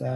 สา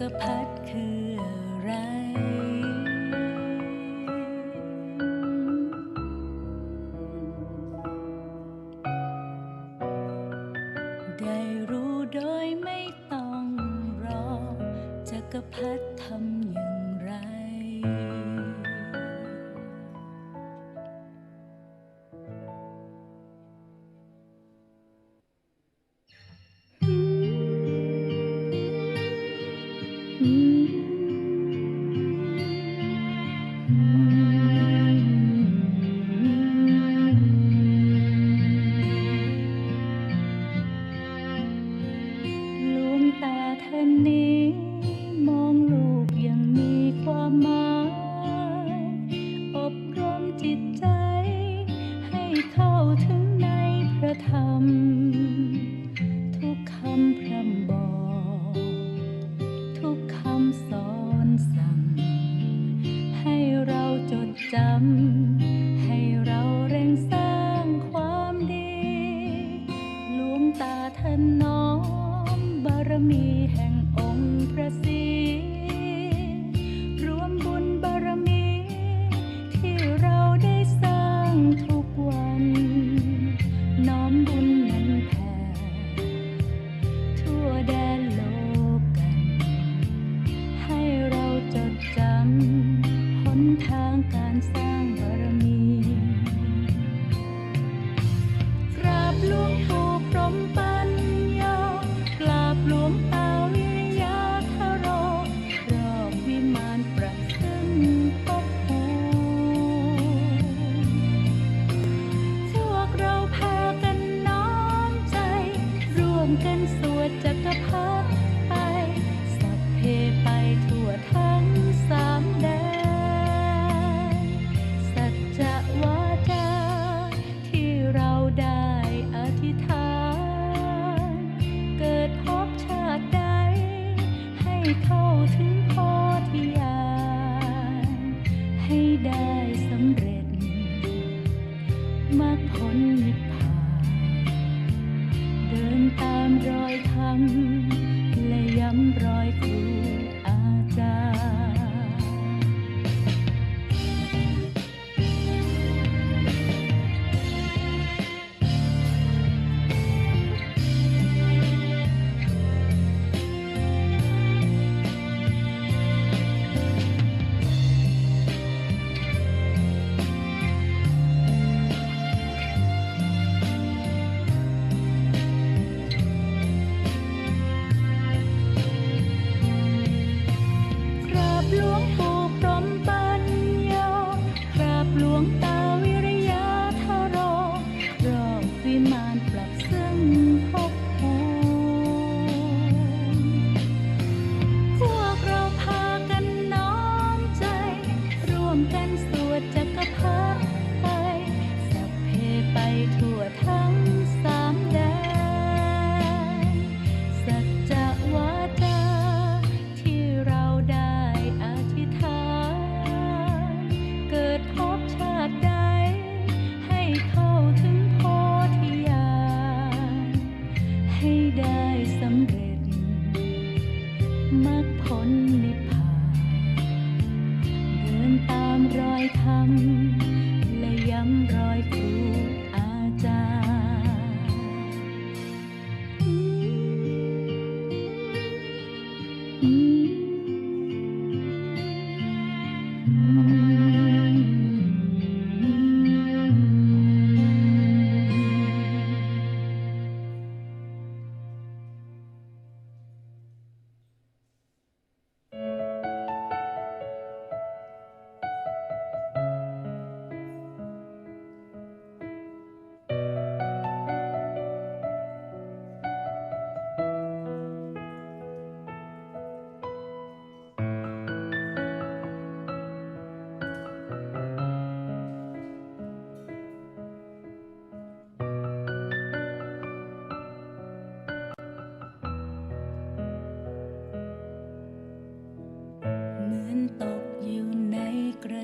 กรพัดคืออะไร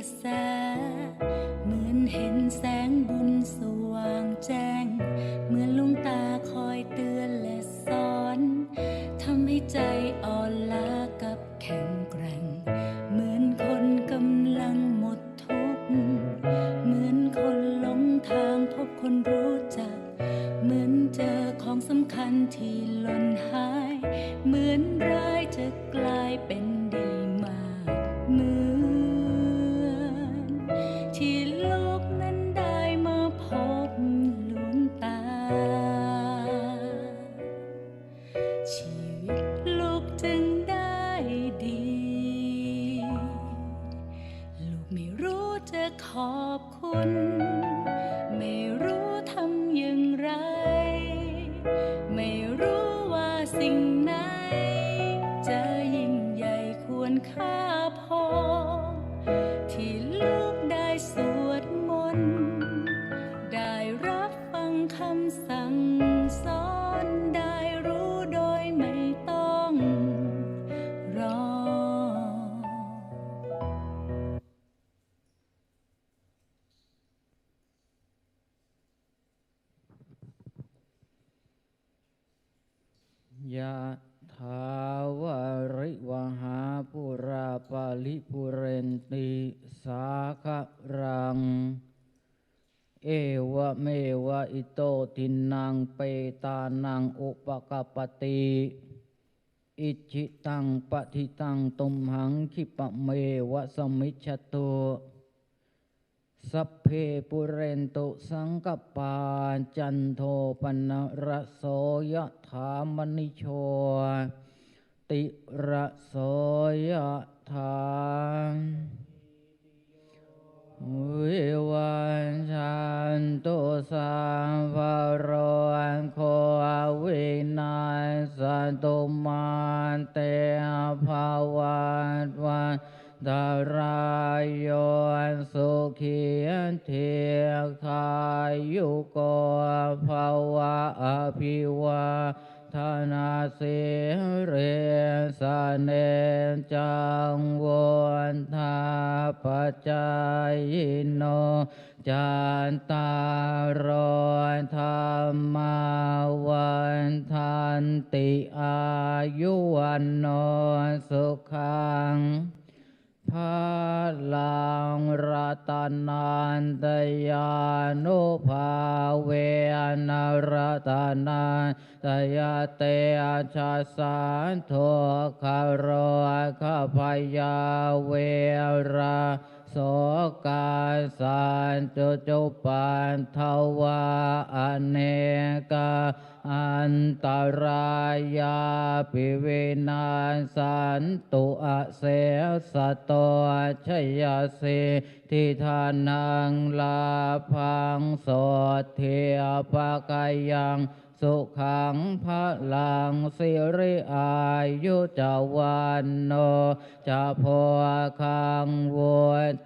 ระแส เหมือนเห็นแสงบุญสว่างแจ้ง เหมือนลุงตาคอยเตือนและสอนทำให้ใจอ่อนล้ากับแข็งแกร่ง เหมือนคนกำลังหมดทุกข์เหมือนคนหลงทางพบคนรู้จัก เหมือนเจอของสำคัญที่หล่นหาย เหมือนร้ายจะกลายเป็น ว่ ยะถาวาริวหาปุราปาลิปุเรนติสาคะรัง เอวะเมวะอิโตทินังเปตานังอุปกปปติอิจิตังปฏิตังตุมหังคิปะเมวะสมิจฉตุ สัพเพปุเรนตุสังกปาจันโทปนระโสยถามณิโชติ นจังวนทาปจายโนจันตารอยธรรมาวันทันติอายุวันโนสุขัง พลังรัตนานตยานุภาเวนรัตนานตยเตอาชาสานโทคารขพยาเวรา โสกาสันจุจุปันทวาอเนกาอันตรายาปิเวนัสสันตุอเสสะโตชยสิทิทานังลาพังโสเทียปะกายัง สุขังพระลังสิริอายุจาวันโนจะพอคังวุ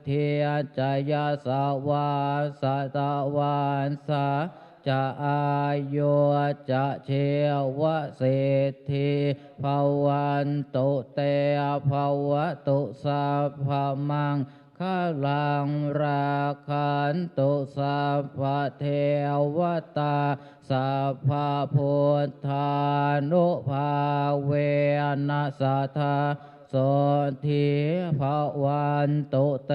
ทียจยาสวาสตะวันสาจะอายุจะเชวะเศรษฐีภวันตุเตภวตุสัพพมัง คลังราคันตุสัพพะเทวตาสัพพะพุทธานุภาเวนัสสัทธา โสทิภวันตุเต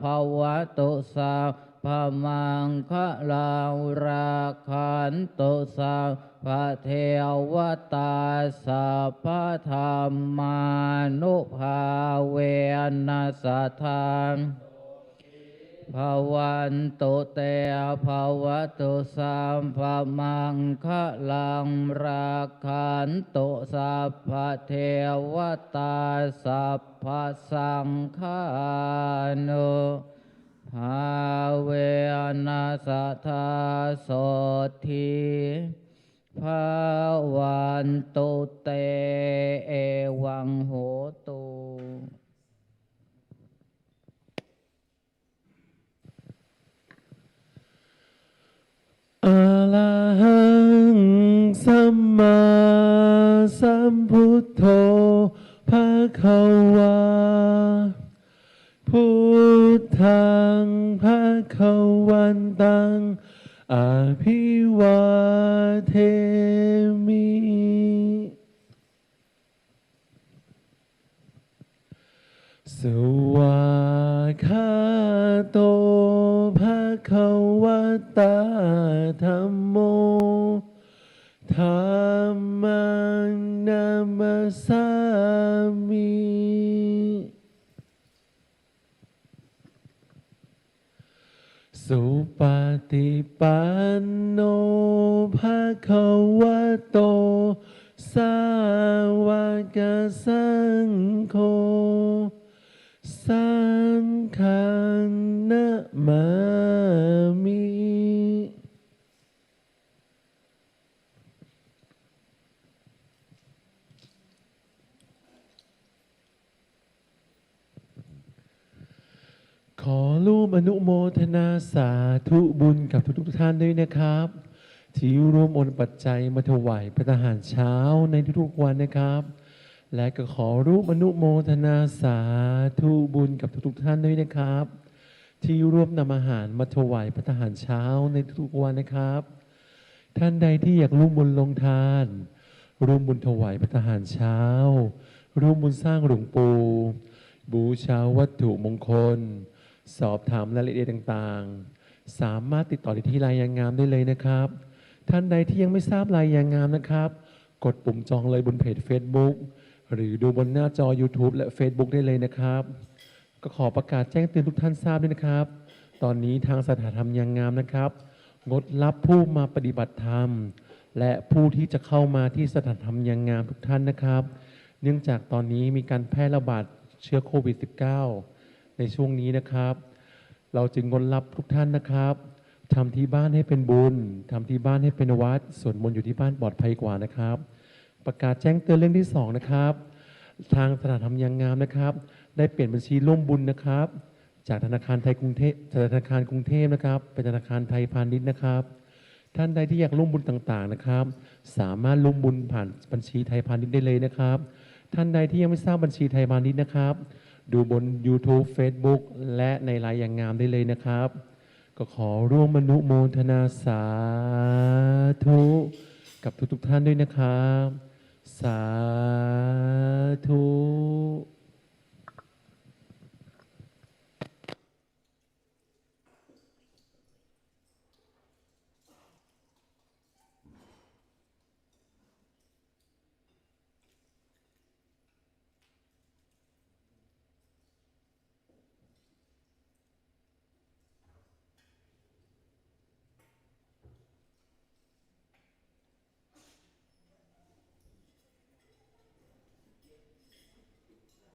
ภวตุสาพมังคะลาวราคันตุสาพระเทวตาสัพพะธรรมานุภาเวนัสสัทธา ภาวันตุเตภาวตุสัมภมังคะลังราคันตุสัพพะเทวตาสัพพสังฆานุภาเว อภิวาเทมิ สวากาโตภะคะวะตาธัมโมธัมมังนามัสสามิ สุปฏิปันโนภะคะวะโต สาวกสังโฆสังฆนะมามิ ขอร่วมอนุโมทนาสาธุบุญกับทุกๆท่านด้วยนะครับ ที่ร่วมโอนปัจจัยมาถวายพระทหารเช้าในทุกๆวันนะครับ และก็ขอร่วมอนุโมทนาสาธุบุญกับทุกๆท่านด้วยนะครับ ที่ร่วมนำอาหารมาถวายพระทหารเช้าในทุกๆวันนะครับ ท่านใดที่อยากร่วมบุญลงทาน ร่วมบุญถวายพระทหารเช้า ร่วมบุญสร้างหลวงปู่บูชาวัตถุมงคล สอบถามรายละเอียดต่างๆ สามารถติดต่อที่ไลน์ยางงามได้เลยนะครับ ท่านใดที่ยังไม่ทราบไลน์ยางงามนะครับ กดปุ่มจองเลยบนเพจ Facebook หรือดูบนหน้าจอ YouTube และ Facebook ได้เลยนะครับ ก็ขอประกาศแจ้งเตือนทุกท่านทราบด้วยนะครับ ตอนนี้ทางสถานธรรมยางงามนะครับ งดรับผู้มาปฏิบัติธรรม และผู้ที่จะเข้ามาที่สถานธรรมยางงามทุกท่านนะครับ เนื่องจากตอนนี้มีการแพร่ระบาดเชื้อโควิด -19 ในช่วงนี้นะครับ เราจึงงดรับทุกท่านนะครับทำที่บ้านให้เป็นบุญทำที่บ้านให้เป็นวัดสวดมนต์อยู่ที่บ้านปลอดภัยกว่านะครับ ประกาศแจ้งเตือนเรื่องที่สองนะครับ ทางสถานธรรมยังงามนะครับ ได้เปลี่ยนบัญชีร่วมบุญนะครับ จากธนาคารไทยกรุงเทพจากธนาคารกรุงเทพนะครับ เป็นธนาคารไทยพาณิชย์นะครับ ท่านใดที่อยากร่วมบุญต่างๆนะครับ สามารถร่วมบุญผ่านบัญชีไทยพาณิชย์ได้เลยนะครับ ท่านใดที่ยังไม่ทราบบัญชีไทยพาณิชย์นะครับ ดูบน YouTube Facebook และในไลน์อย่างงามได้เลยนะครับ ก็ขอร่วมมนุโมทนาสาธุ กับทุกๆท่านด้วยนะครับ สาธุ